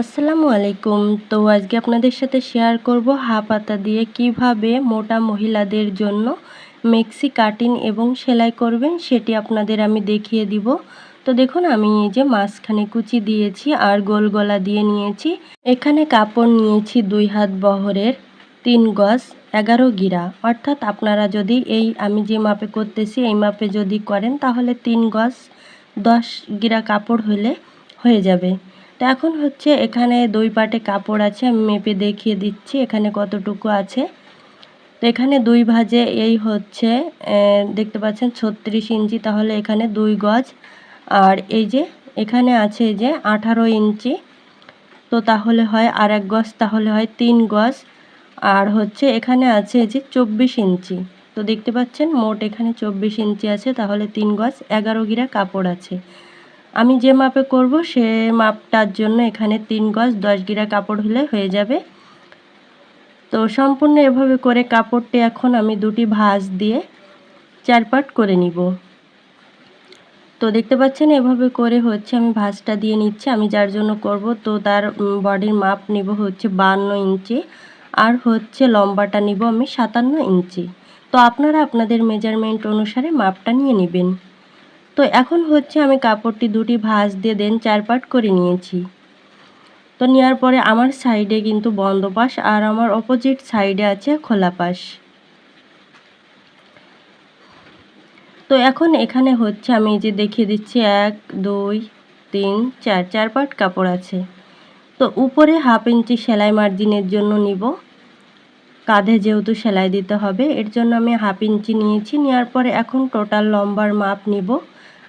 আসসালামু আলাইকুম। তো আজকে আপনাদের সাথে শেয়ার করব হাফ পাতা দিয়ে কীভাবে মোটা মহিলাদের জন্য মেক্সি কাটিং এবং সেলাই করবেন সেটি আপনাদের আমি দেখিয়ে দিব। তো দেখুন, আমি এই যে মাঝখানে কুচি দিয়েছি আর গোল গলা দিয়ে নিয়েছি। এখানে কাপড় নিয়েছি দুই হাত বহরের তিন গজ এগারো গিরা। অর্থাৎ আপনারা যদি এই আমি যে মাপে করতেছি, এই মাপে যদি করেন তাহলে তিন গজ দশ গিরা কাপড় হলে হয়ে যাবে। তো এখন হচ্ছে এখানে দুই পাটে কাপড় আছে, আমি মেপে দেখিয়ে দিচ্ছি এখানে কতটুকু আছে। তো এখানে দুই ভাজে এই হচ্ছে দেখতে পাচ্ছেন ছত্রিশ ইঞ্চি, তাহলে এখানে দুই গজ। আর এই যে এখানে আছে যে আঠারো ইঞ্চি, তো তাহলে হয় আর এক গজ, তাহলে হয় তিন গজ। আর হচ্ছে এখানে আছে যে চব্বিশ ইঞ্চি, তো দেখতে পাচ্ছেন মোট এখানে চব্বিশ ইঞ্চি আছে, তাহলে তিন গজ, এগারো গিরা কাপড় আছে। আমি যে মাপে করব, সে মাপটার জন্য এখানে তিন গজ দশ গিরা কাপড় হলে হয়ে যাবে। তো সম্পূর্ণ এভাবে করে কাপড়টি এখন আমি দুটি ভাঁজ দিয়ে চার পাট করে নিব। তো দেখতে পাচ্ছেন, এভাবে করে হচ্ছে আমি ভাঁজটা দিয়ে নিচ্ছি। আমি যার জন্য করব, তো তার বডির মাপ নিব হচ্ছে বান্ন ইঞ্চি আর হচ্ছে লম্বাটা নিব আমি সাতান্ন ইঞ্চি। তো আপনারা আপনাদের মেজারমেন্ট অনুসারে মাপটা নিয়ে নেবেন। তো এখন হচ্ছে আমি কাপড়টি দুটি ভাঁজ দিয়ে দেন চার পাট করে নিয়েছি। তো নেওয়ার পরে আমার সাইডে কিন্তু বন্ধ পাশ আর আমার অপোজিট সাইডে আছে খোলা পাশ তো এখন এখানে হচ্ছে আমি যে দেখিয়ে দিচ্ছি, এক, দুই, তিন, চার চার পাট কাপড় আছে। তো উপরে হাফ ইঞ্চি সেলাই মার্জিনের জন্য নিব। কাঁধে যেহেতু সেলাই দিতে হবে, এর জন্য আমি হাফ ইঞ্চি নিয়েছি। নেওয়ার পরে এখন টোটাল লম্বার মাপ নিব।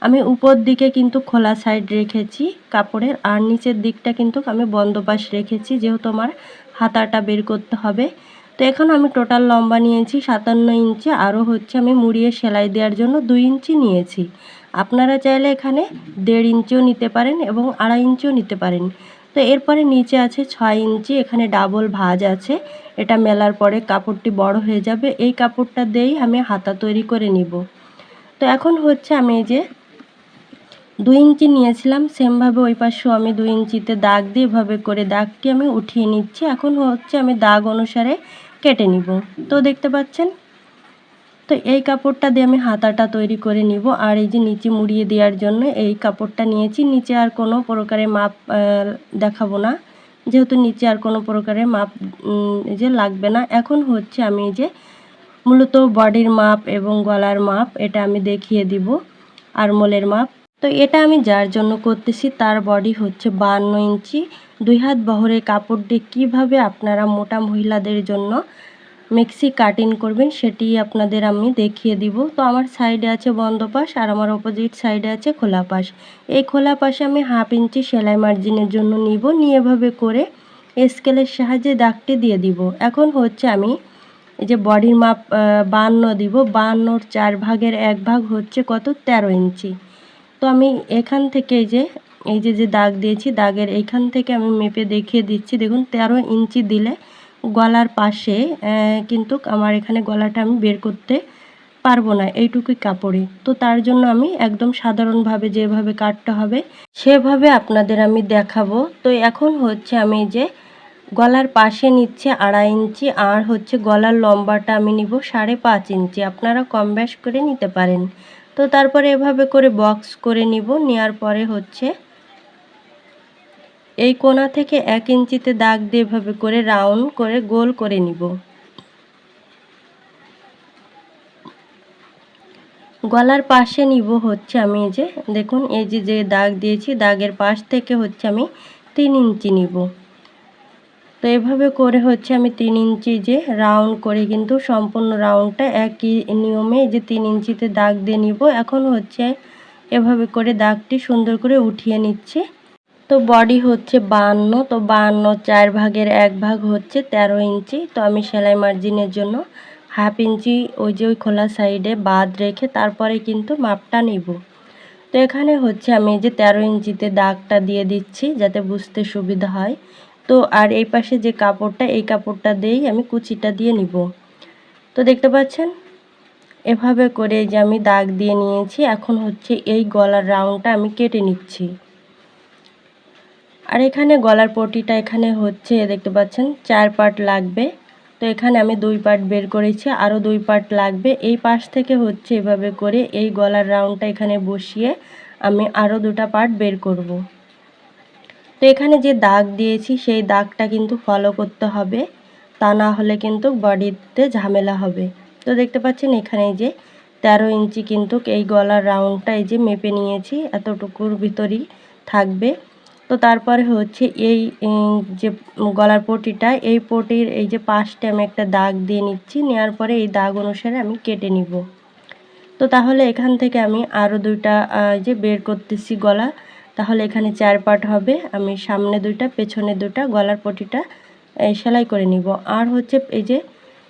আমি উপর দিকে কিন্তু খোলা সাইড রেখেছি কাপড়ের, আর নিচের দিকটা কিন্তু আমি বন্ধ পাশ রেখেছি যেহেতু আমার হাতাটা বের করতে হবে। তো এখন আমি টোটাল লম্বা নিয়েছি, সাতান্ন ইঞ্চি, আরও হচ্ছে আমি মুড়িয়ে সেলাই দেওয়ার জন্য দুই ইঞ্চি নিয়েছি। আপনারা চাইলে এখানে দেড় ইঞ্চিও নিতে পারেন এবং আড়াই ইঞ্চিও নিতে পারেন। তো এরপরে নিচে আছে ছয় ইঞ্চি, এখানে ডাবল ভাজ আছে। এটা মেলার পরে কাপড়টি বড় হয়ে যাবে। এই কাপড়টা দিয়েই আমি হাতা তৈরি করে নিব। তো এখন হচ্ছে আমি এই যে দুই ইঞ্চি নিয়েছিলাম, সেমভাবে ওই পাশেও আমি দুই ইঞ্চিতে দাগ দিয়ে এভাবে করে দাগটি আমি উঠিয়ে নিচ্ছি। এখন হচ্ছে আমি দাগ অনুসারে কেটে নিব। তো দেখতে পাচ্ছেন? তো এই কাপড়টা দিয়ে আমি হাতাটা তৈরি করে নিব। আর এই যে নিচে মুড়িয়ে দেওয়ার জন্য এই কাপড়টা নিয়েছি। নিচে আর কোনো প্রকারের মাপ দেখাবো না। যেহেতু নিচে আর কোনো প্রকারের মাপ যে লাগবে না। এখন হচ্ছে আমি এই যে মূলত বডির মাপ এবং গলার মাপ এটা আমি দেখিয়ে দিব। আর মোলের মাপ। তো এটা আমি যার জন্য করতেছি, তার বডি হচ্ছে বান্ন ইঞ্চি। দুই হাত বহরের কাপড় দিয়ে কীভাবে আপনারা মোটা মহিলাদের জন্য মেক্সি কাটিং করবেন, সেটি আপনাদের আমি দেখিয়ে দিব। তো আমার সাইডে আছে বন্ধ পাশ আর আমার অপোজিট সাইডে আছে খোলা পাশ। এই খোলা পাশে আমি হাফ ইঞ্চি সেলাই মার্জিনের জন্য নিব। নিয়ে এভাবে করে স্কেলের সাহায্যে দাগটি দিয়ে দিব। এখন হচ্ছে আমি এই যে বডির মাপ বান্ন দিব। বান্নর চার ভাগের এক ভাগ হচ্ছে কত? তেরো ইঞ্চি। আমি এখান থেকে যে, এই যে যে দাগ দিয়েছি, দাগের এইখান থেকে আমি মেপে দেখিয়ে দিচ্ছি। দেখুন, তেরো ইঞ্চি দিলে গলার পাশে কিন্তু আমার এখানে গলাটা আমি বের করতে পারব না এইটুকুই কাপড়ে তো তার জন্য আমি একদম সাধারণভাবে যেভাবে কাটতে হবে, সেভাবে আপনাদের আমি দেখাবো। তো এখন হচ্ছে আমি যে গলার পাশে নিচ্ছে আড়াই ইঞ্চি, আর হচ্ছে গলার লম্বাটা আমি নিব সাড়ে পাঁচ ইঞ্চি। আপনারা কম করে নিতে পারেন। তো তারপরে এভাবে করে বক্স করে নিব। নেওয়ার পরে হচ্ছে এই কোনা থেকে এক ইঞ্চিতে দাগ দিয়ে এভাবে করে রাউন্ড করে গোল করে নিব। গলার পাশে নিব হচ্ছে আমি যে, দেখুন, এই যে যে দাগ দিয়েছি, দাগের পাশ থেকে হচ্ছে আমি তিন ইঞ্চি নিব। তো এভাবে করে হচ্ছে আমি তিন ইঞ্চি যে রাউন্ড করে কিন্তু সম্পূর্ণ রাউন্ডটা একই নিয়মে যে তিন ইঞ্চিতে দাগ দিয়ে নিব। এখন হচ্ছে এভাবে করে দাগটি সুন্দর করে উঠিয়ে নিচ্ছে। তো বডি হচ্ছে বান্ন, তো বান্ন চার ভাগের এক ভাগ হচ্ছে ১৩ ইঞ্চি। তো আমি সেলাই মার্জিনের জন্য হাফ ইঞ্চি ওই যে ওই খোলা সাইডে বাদ রেখে তারপরে কিন্তু মাপটা নিব। তো এখানে হচ্ছে আমি যে ১৩ ইঞ্চিতে দাগটা দিয়ে দিচ্ছি যাতে বুঝতে সুবিধা হয়। তো আর এই পাশে যে কাপড়টা, এই কাপড়টা দিয়েই আমি কুচিটা দিয়ে নিব। তো দেখতে পাচ্ছেন? এভাবে করে যে আমি দাগ দিয়ে নিয়েছি, এখন হচ্ছে এই গলার রাউন্ডটা আমি কেটে নিচ্ছি। আর এখানে গলার পটিটা এখানে হচ্ছে, দেখতে পাচ্ছেন, চার পার্ট লাগবে। তো এখানে আমি দুই পার্ট বের করেছি, আরও দুই পার্ট লাগবে। এই পাশ থেকে হচ্ছে এভাবে করে এই গলার রাউন্ডটা এখানে বসিয়ে আমি আরও দুটা পার্ট বের করব। এখানে যে দাগ দিয়েছি, সেই দাগটা কিন্তু ফলো করতে হবে। তা না হলে কিন্তু বডিতে ঝামেলা হবে। তো দেখতে পাচ্ছেন এখানে যে তেরো ইঞ্চি কিন্তু এই গলার রাউন্ডটা এই যে মেপে নিয়েছি, এতটুকুর ভিতরই থাকবে। তো তারপরে হচ্ছে এই যে গলার পটিটা, এই পটির এই যে পাশটা আমি একটা দাগ দিয়ে নিচ্ছি নেওয়ার পরে এই দাগ অনুসারে আমি কেটে নিব। তো তাহলে এখান থেকে আমি আরও দুইটা যে বের করতেছি গলা। তাহলে এখানে চার পার্ট হবে। আমি সামনে দুইটা, পেছনে দুটা গলার পটিটা সেলাই করে নিব। আর হচ্ছে এই যে,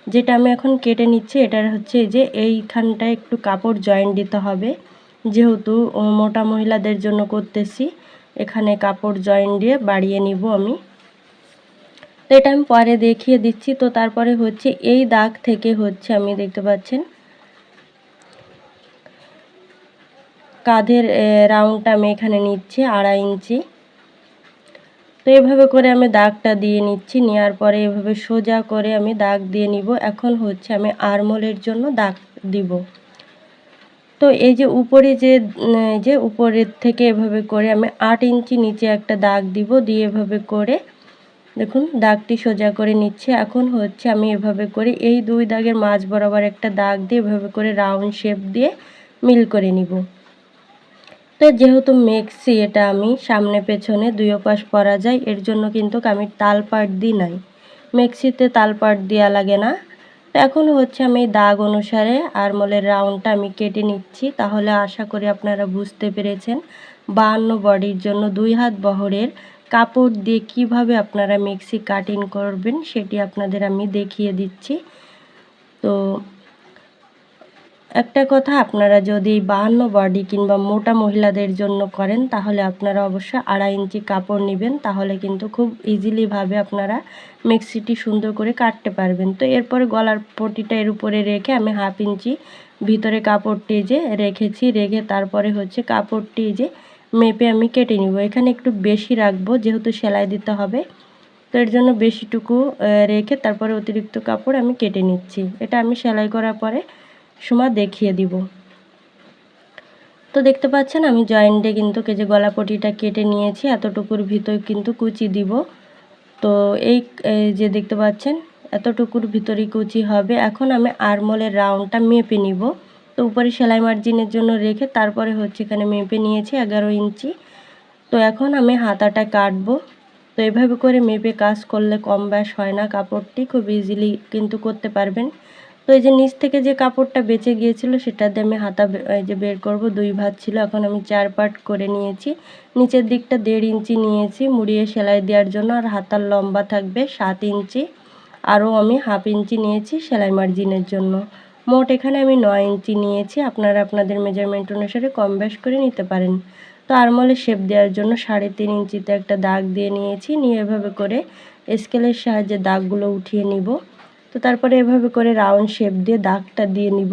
যেটা আমি এখন কেটে নিচ্ছি, এটার হচ্ছে এই যে, এইখানটায় একটু কাপড় জয়েন দিতে হবে। যেহেতু মোটা মহিলাদের জন্য করতেছি, এখানে কাপড় জয়েন দিয়ে বাড়িয়ে নিব আমি। তো এটা আমি পরে দেখিয়ে দিচ্ছি। তো তারপরে হচ্ছে এই দাগ থেকে হচ্ছে আমি দেখতে পাচ্ছেন কাঁধের রাউন্ডটা আমি এখানে নিচ্ছি, আড়াই ইঞ্চি। তো এভাবে করে আমি দাগটা দিয়ে নিচ্ছি, নেওয়ার পরে এভাবে সোজা করে আমি দাগ দিয়ে নিব। এখন হচ্ছে আমি আরমোলের জন্য দাগ দিব। তো এই যে উপরে যে যে উপরের থেকে এভাবে করে আমি আট ইঞ্চি নিচে একটা দাগ দিব, দিয়ে এভাবে করে, দেখুন দাগটি সোজা করে নিচ্ছে। এখন হচ্ছে আমি এভাবে করে এই দুই দাগের মাঝ বরাবর একটা দাগ দিয়ে এভাবে করে রাউন্ড শেপ দিয়ে মিল করে নিব। তো যেহেতু মেক্সি, এটা আমি সামনে পেছনে দুই পাশ পরা যায়, এর জন্য কিন্তু আমি তাল পাট দিই নাই। মেক্সিতে তাল পাট দেওয়া লাগে না। তো এখন হচ্ছে আমি দাগ অনুসারে আরমোলের রাউন্ডটা আমি কেটে নিচ্ছি। তাহলে আশা করি আপনারা বুঝতে পেরেছেন বাহান্ন বডির জন্য দুই হাত বহরের কাপড় দিয়ে কীভাবে আপনারা মিক্সি কাটিং করবেন, সেটি আপনাদের আমি দেখিয়ে দিচ্ছি। তো একটা কথা, আপনারা যদি বাহান্ন বডি কিংবা মোটা মহিলাদের জন্য করেন, তাহলে আপনারা অবশ্যই আড়াই ইঞ্চি কাপড় নেবেন। তাহলে কিন্তু খুব ইজিলিভাবে আপনারা মিক্সিটি সুন্দর করে কাটতে পারবেন। তো এরপরে গলার পটিটা এর উপরে রেখে আমি হাফ ইঞ্চি ভিতরে কাপড়টি যে রেখেছি, রেখে তারপরে হচ্ছে কাপড়টি যে মেপে আমি কেটে নিব। এখানে একটু বেশি রাখব, যেহেতু সেলাই দিতে হবে। তো এর জন্য বেশিটুকু রেখে তারপরে অতিরিক্ত কাপড় আমি কেটে নিচ্ছি। এটা আমি সেলাই করার পরে সময় দেখিয়ে দিব। তো দেখতে পাচ্ছেন, আমি জয়েন্টে কিন্তু যে গলাপটিটা কেটে নিয়েছি, এতটুকুর ভিতর কিন্তু কুচি দিব। তো এই যে দেখতে পাচ্ছেন, এতটুকুর ভিতরেই কুচি হবে। এখন আমি আরমোলের রাউন্ডটা মেপে নিব। তো উপরে সেলাই মার্জিনের জন্য রেখে তারপরে হচ্ছে এখানে মেপে নিয়েছি এগারো ইঞ্চি। তো এখন আমি হাতাটা কাটবো। তো এভাবে করে মেপে কাজ করলে কম ব্যাস হয় না, কাপড়টি খুব ইজিলি কিন্তু করতে পারবেন। তো এই যে নিচ থেকে যে কাপড়টা বেঁচে গিয়েছিল, সেটা দিয়ে আমি হাতা এই যে বের করব। দুই ভাত ছিল, এখন আমি চার পার্ট করে নিয়েছি। নিচের দিকটা দেড় ইঞ্চি নিয়েছি, মুড়িয়ে সেলাই দেওয়ার জন্য। আর হাতার লম্বা থাকবে সাত ইঞ্চি। আরও আমি হাফ ইঞ্চি নিয়েছি সেলাই মার্জিনের জন্য। মোট এখানে আমি নয় ইঞ্চি নিয়েছি। আপনারা আপনাদের মেজারমেন্ট অনুসারে কম বেশ করে নিতে পারেন। তো আরমলে শেপ দেওয়ার জন্য সাড়ে তিন ইঞ্চিতে একটা দাগ দিয়ে নিয়েছি। নিয়ে এভাবে করে স্কেলের সাহায্যে দাগগুলো উঠিয়ে নিব। তো তারপরে এভাবে করে রাউন্ড শেপ দিয়ে দাগটা দিয়ে নিব।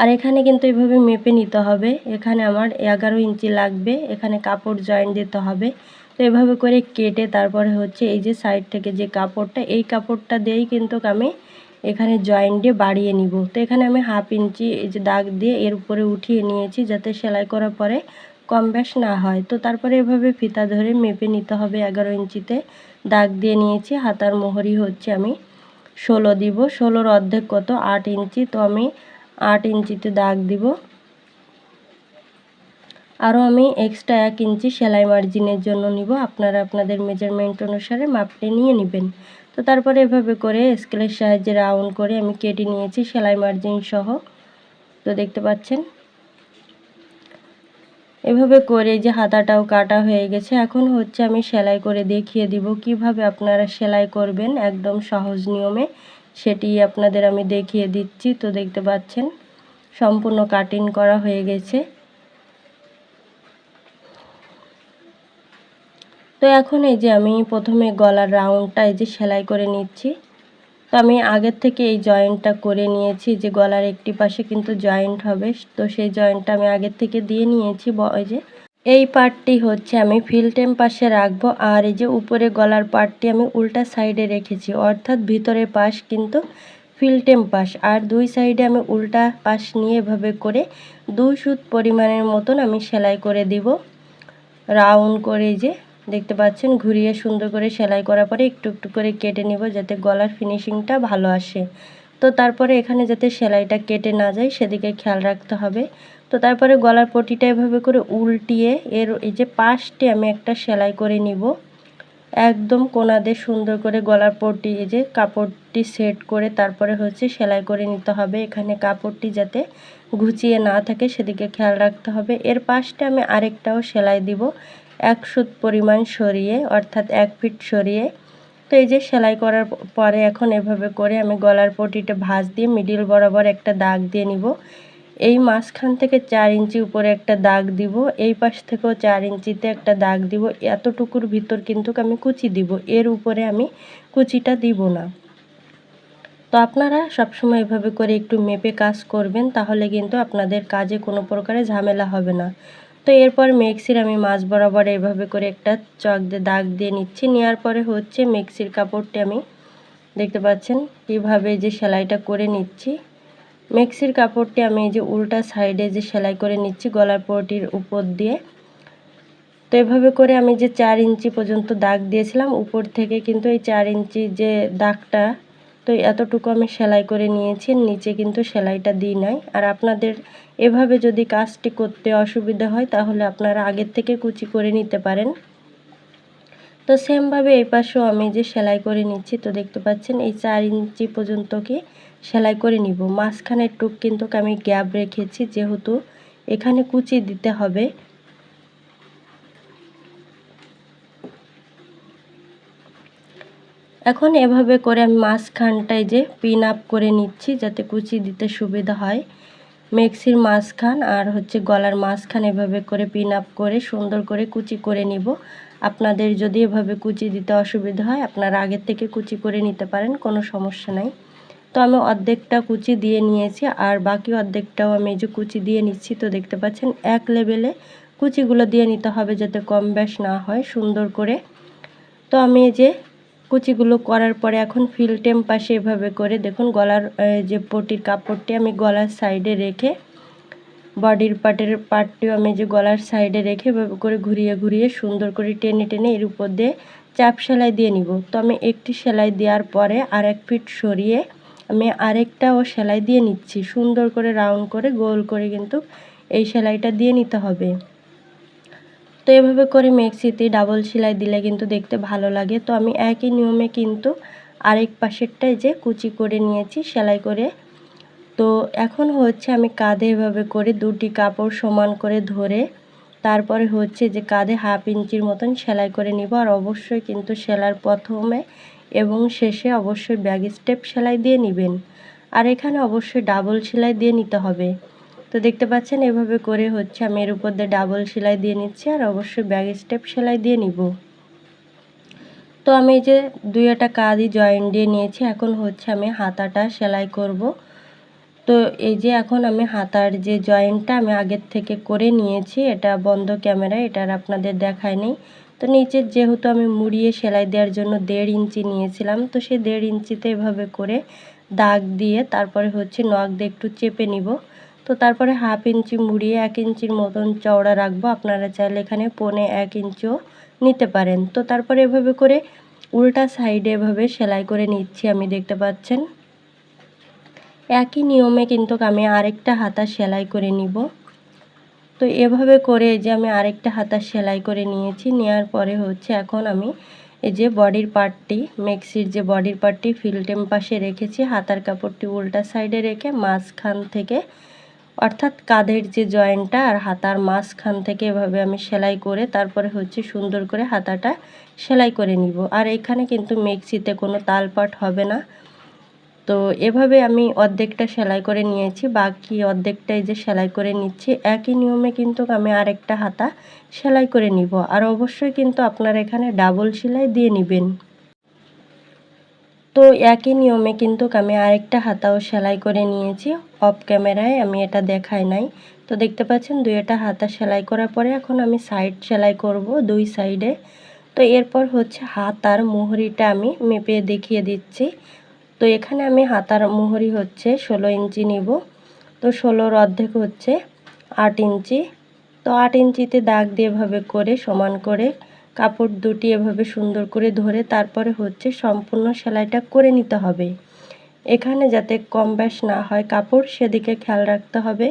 আর এখানে কিন্তু এভাবে মেপে নিতে হবে। এখানে আমার এগারো ইঞ্চি লাগবে, এখানে কাপড় জয়েন দিতে হবে। তো এভাবে করে কেটে তারপরে হচ্ছে এই যে সাইড থেকে যে কাপড়টা, এই কাপড়টা দিয়েই কিন্তু আমি এখানে জয়েন দিয়ে বাড়িয়ে নিব। তো এখানে আমি হাফ ইঞ্চি এই যে দাগ দিয়ে এর উপরে উঠিয়ে নিয়েছি যাতে সেলাই করার পরে কম বেশ না হয়। তো তারপরে এভাবে ফিতা ধরে মেপে নিতে হবে এগারো ইঞ্চিতে। দাগ দিয়ে নিয়েছি, হাতার মোহরি হচ্ছে আমি ষোলো দিব, ষোলোর অর্ধেক কত? আট ইঞ্চি, তো আমি আট ইঞ্চিতে দাগ দিব। আরও আমি এক্সট্রা এক ইঞ্চি সেলাই মার্জিনের জন্য নিব। আপনারা আপনাদের মেজারমেন্ট অনুসারে মাপটি নিয়ে নেবেন। তো তারপরে এভাবে করে স্কেলের সাহায্যে রাউন্ড করে আমি কেটে নিয়েছি সেলাই মার্জিন সহ। তো দেখতে পাচ্ছেন? এভাবে করে যে হাতাটাও কাটা হয়ে গেছে, এখন হচ্ছে আমি সেলাই করে দেখিয়ে দিব কীভাবে আপনারা সেলাই করবেন একদম সহজ নিয়মে। সেটি আপনাদের আমি দেখিয়ে দিচ্ছি, তো দেখতে পাচ্ছেন সম্পূর্ণ কাটিং করা হয়ে গেছে। তো এখন এই যে আমি প্রথমে গলার রাউন্ডটা এই যে সেলাই করে নিচ্ছি। তো আমি আগের থেকে এই জয়েন্টটা করে নিয়েছি যে গলার একটি পাশে কিন্তু জয়েন্ট হবে। তো সেই জয়েন্টটা আমি আগের থেকে দিয়ে নিয়েছি ওই যে। এই পার্টটি হচ্ছে আমি ফিল্টেম পাশে রাখব আর এই যে উপরে গলার পার্টটি আমি উল্টা সাইডে রেখেছি। অর্থাৎ ভিতরের পাশ কিন্তু ফিল্টেম পাশ। আর দুই সাইডে আমি উল্টা পাশ নিয়ে এভাবে করে দুই সুত পরিমাণের মতন আমি সেলাই করে দিব। রাউন্ড করে যে দেখতে পাচ্ছেন, ঘুরিয়ে সুন্দর করে সেলাই করার পরে একটু একটু করে কেটে নিব যাতে গলার ফিনিশিংটা ভালো আসে। তো তারপরে এখানে যাতে সেলাইটা কেটে না যায়, সেদিকে খেয়াল রাখতে হবে। তো তারপরে গলার পটিটা এভাবে করে উল্টিয়ে এর এই যে পাশটি আমি একটা সেলাই করে নিব। একদম কোনা দিয়ে সুন্দর করে গলার পটি, এই যে কাপড়টি সেট করে তারপরে হচ্ছে সেলাই করে নিতে হবে। এখানে কাপড়টি যাতে ঘুচিয়ে না থাকে, সেদিকে খেয়াল রাখতে হবে। এর পাশটা আমি আরেকটাও সেলাই দিব। এক সুত পরিমাণ সরিয়ে, অর্থাৎ এক ফিট সরিয়ে, তো এই যে সেলাই করার পরে এখন এভাবে করে আমি গলার পটিটা ভাঁজ দিয়ে মিডিল বরাবর একটা দাগ দিয়ে নিব। এই মাঝখান থেকে চার ইঞ্চি উপরে একটা দাগ দিব, এই পাশ থেকেও চার ইঞ্চিতে একটা দাগ দিব। এতটুকুর ভিতর কিন্তু আমি কুচি দিব, এর উপরে আমি কুচিটা দিব না। তো আপনারা সবসময় এভাবে করে একটু মেপে কাজ করবেন, তাহলে কিন্তু আপনাদের কাজে কোনো প্রকারে ঝামেলা হবে না। তো এরপর মেক্সির আমি মাছ বরাবর এভাবে করে একটা চক দিয়ে দাগ দিয়ে নিচ্ছি। নেওয়ার পরে হচ্ছে মেক্সির কাপড়টি আমি দেখতে পাচ্ছেন কীভাবে যে সেলাইটা করে নিচ্ছি। মেক্সির কাপড়টি আমি এই যে উল্টা সাইডে যে সেলাই করে নিচ্ছি গলার পটির উপর দিয়ে। তো এভাবে করে আমি যে চার ইঞ্চি পর্যন্ত দাগ দিয়েছিলাম, উপর থেকে কিন্তু এই চার ইঞ্চি যে দাগটা তো এতটুকু আমি সেলাই করে নিয়েছি, নিচে কিন্তু সেলাইটা দিই নাই। আর আপনাদের এভাবে যদি কাজটি করতে অসুবিধা হয়, তাহলে আপনারা আগের থেকে কুচি করে নিতে পারেন। তো সেমভাবে এই পাশেও আমি যে সেলাই করে নিচ্ছি, তো দেখতে পাচ্ছেন এই চার ইঞ্চি পর্যন্ত কি সেলাই করে নিব। মাঝখানের টুক কিন্তু আমি গ্যাপ রেখেছি, যেহেতু এখানে কুচি দিতে হবে। এখন এভাবে করে আমি মাঝখানটায় যে পিন আপ করে নিচ্ছি যাতে কুচি দিতে সুবিধা হয়। মেক্সির মাঝখান আর হচ্ছে গলার মাঝখান এভাবে করে পিন আপ করে সুন্দর করে কুচি করে নিব। আপনাদের যদি এভাবে কুচি দিতে অসুবিধা হয়, আপনারা আগের থেকে কুচি করে নিতে পারেন, কোনো সমস্যা নাই। তো আমি অর্ধেকটা কুচি দিয়ে নিয়েছি, আর বাকি অর্ধেকটাও আমি যে কুচি দিয়ে নিচ্ছি, তো দেখতে পাচ্ছেন এক লেভেলে কুচিগুলো দিয়ে নিতে হবে যাতে কম বেশ না হয় সুন্দর করে। তো আমি যে কুচিগুলো করার পরে এখন ফিল্টেম পাশে এভাবে করে, দেখুন গলার যে পটির কাপড়টি আমি গলার সাইডে রেখে বডির পার্টের পার্টটিও আমি যে গলার সাইডে রেখে এভাবে করে ঘুরিয়ে ঘুরিয়ে সুন্দর করে টেনে টেনে এর উপর দিয়ে চাপ সেলাই দিয়ে নিব। তো আমি একটি সেলাই দেওয়ার পরে আর এক ফিট সরিয়ে আমি আরেকটাও সেলাই দিয়ে নিচ্ছি। সুন্দর করে রাউন্ড করে গোল করে কিন্তু এই সেলাইটা দিয়ে নিতে হবে। তো এভাবে করে মেক্সিতে ডাবল সেলাই দিলে কিন্তু দেখতে ভালো লাগে। তো আমি একই নিয়মে কিন্তু আরেক পাশেরটাই যে কুচি করে নিয়েছি, সেলাই করে। তো এখন হচ্ছে আমি কাঁধে এভাবে করে দুটি কাপড় সমান করে ধরে, তারপরে হচ্ছে যে কাঁধে হাফ ইঞ্চির মতন সেলাই করে নিব। আর অবশ্যই কিন্তু সেলার প্রথমে এবং শেষে অবশ্যই ব্যাগ স্টেপ সেলাই দিয়ে নেবেন। আর এখানে অবশ্যই ডাবল সেলাই দিয়ে নিতে হবে। তো দেখতে পাচ্ছেন, এভাবে করে হচ্ছে আমি এর উপর দিয়ে ডাবল সেলাই দিয়ে নিচ্ছি আর অবশ্যই ব্যাগ স্টেপ সেলাই দিয়ে নিব। তো আমি এই যে দুই একটা কাজই জয়েন্ট দিয়ে নিয়েছি, এখন হচ্ছে আমি হাতাটা সেলাই করব। তো এই যে এখন আমি হাতার যে জয়েন্টটা আমি আগের থেকে করে নিয়েছি, এটা বন্ধ ক্যামেরা এটার আপনাদের দেখায় নেই। তো নিচের যেহেতু আমি মুড়িয়ে সেলাই দেওয়ার জন্য দেড় ইঞ্চি নিয়েছিলাম, তো সেই দেড় ইঞ্চিতে এভাবে করে দাগ দিয়ে তারপরে হচ্ছে নখ দিয়ে একটু চেপে নিব। তো তারপরে হাফ ইঞ্চি মুড়িয়ে এক ইঞ্চির মতন চওড়া রাখব। আপনারা চাইলে এখানে পনে এক ইঞ্চিও নিতে পারেন। তো তারপরে এভাবে করে উল্টা সাইডে এভাবে সেলাই করে নিচ্ছি, আমি দেখতে পাচ্ছেন। একই নিয়মে কিন্তু আমি আরেকটা হাতা সেলাই করে নিব। তো এভাবে করে যে আমি আরেকটা হাতা সেলাই করে নিয়েছি, নেওয়ার পরে হচ্ছে এখন আমি এই যে বডির পার্টটি মেক্সির যে বডির পার্টটি ফিল্টেম পাশে রেখেছি। হাতার কাপড়টি উল্টা সাইডে রেখে মাঝখান থেকে অর্থাৎ কাঁধের যে জয়েন্টটা আর হাতার মাঝখান থেকে এভাবে আমি সেলাই করে তারপরে হচ্ছে সুন্দর করে হাতাটা সেলাই করে নিব। আর এখানে কিন্তু মেক্সিতে কোনো তালপাট হবে না। তো এভাবে আমি অর্ধেকটা সেলাই করে নিয়েছি, বাকি অর্ধেকটাই যে সেলাই করে নিচ্ছি, একই নিয়মে কিন্তু আমি আরেকটা হাতা সেলাই করে নিব। আর অবশ্যই কিন্তু আপনারা এখানে ডাবল সেলাই দিয়ে নেবেন। তো একই নিয়মে কিন্তু আমি আরেকটা হাতাও সেলাই করে নিয়েছি। অফ ক্যামেরায় আমি এটা দেখাই নাই। তো দেখতে পাচ্ছেন দুইটা হাতা সেলাই করার পরে এখন আমি সাইড সেলাই করব দুই সাইডে তো এরপর হচ্ছে হাতার মোহরিটা আমি মেপে দেখিয়ে দিচ্ছি। তো এখানে আমি হাতার মোহরি হচ্ছে ষোলো ইঞ্চি নিব। তো ষোলোর অর্ধেক হচ্ছে আট ইঞ্চি। তো আট ইঞ্চিতে দাগ দিয়ে এভাবে করে সমান করে কাপড় দুটি এভাবে সুন্দর করে ধরে তারপরে হচ্ছে সম্পূর্ণ সেলাইটা করে নিতে হবে। এখানে যাতে কম ব্যাস না হয় কাপড়, সেদিকে খেয়াল রাখতে হবে।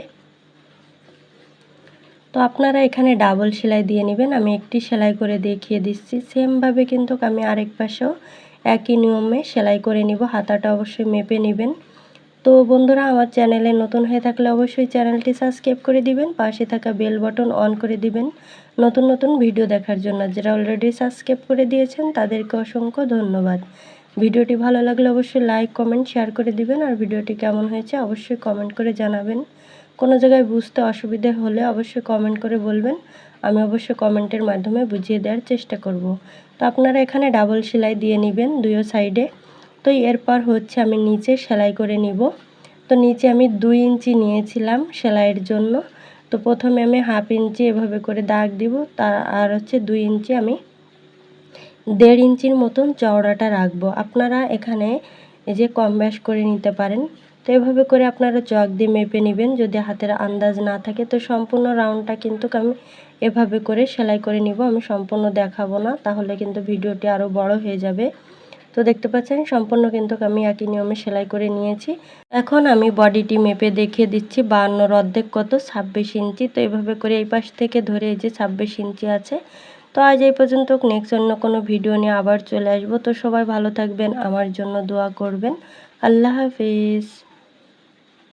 তো আপনারা এখানে ডাবল সেলাই দিয়ে নেবেন। আমি একটি সেলাই করে দেখিয়ে দিচ্ছি। সেমভাবে কিন্তু আমি আরেক পাশেও একই নিয়মে সেলাই করে নিব। হাতাটা অবশ্যই মেপে নেবেন। তো বন্ধুরা, আমার চ্যানেলে নতুন হয়ে থাকলে অবশ্যই চ্যানেলটি সাবস্ক্রাইব করে দিবেন। পাশে থাকা বেল বটন অন করে দিবেন। নতুন নতুন ভিডিও দেখার জন্য যারা অলরেডি সাবস্ক্রাইব করে দিয়েছেন, তাদেরকে অসংখ্য ধন্যবাদ। ভিডিওটি ভালো লাগলে অবশ্যই লাইক কমেন্ট শেয়ার করে দিবেন। আর ভিডিওটি কেমন হয়েছে অবশ্যই কমেন্ট করে জানাবেন। কোনো জায়গায় বুঝতে অসুবিধে হলে অবশ্যই কমেন্ট করে বলবেন। আমি অবশ্যই কমেন্টের মাধ্যমে বুঝিয়ে দেওয়ার চেষ্টা করব। তো আপনারা এখানে ডাবল সেলাই দিয়ে নেবেন দুইও সাইডে তো এরপর হচ্ছে আমি নিচে সেলাই করে নিব। তো নিচে আমি দুই ইঞ্চি নিয়েছিলাম সেলাইয়ের জন্য। তো প্রথমে আমি হাফ ইঞ্চি এভাবে করে দাগ দিব, তা আর হচ্ছে দুই ইঞ্চি আমি দেড় ইঞ্চির মতন চওড়াটা রাখব। আপনারা এখানে এই যে কম ব্যাস করে নিতে পারেন। তো এভাবে করে আপনারা চক দিয়ে মেপে নেবেন, যদি হাতের আন্দাজ না থাকে। তো সম্পূর্ণ রাউন্ডটা কিন্তু আমি এভাবে করে সেলাই করে নিব, আমি সম্পূর্ণ দেখাবো না, তাহলে কিন্তু ভিডিওটি আরও বড় হয়ে যাবে। তো দেখতে পাচ্ছেন, সম্পূর্ণ কিন্তু আমি একই নিয়মে সেলাই করে নিয়েছি। এখন আমি বডিটি মেপে দেখিয়ে দিচ্ছি বাহান্নর অর্ধেক কত, ছাব্বিশ ইঞ্চি। তো এইভাবে করে এই পাশ থেকে ধরে এই যে ছাব্বিশ ইঞ্চি আছে। তো আজ এই পর্যন্ত নেক্সট অন্য কোনো ভিডিও নিয়ে আবার চলে আসব। তো সবাই ভালো থাকবেন, আমার জন্য দোয়া করবেন। আল্লাহ হাফিজ।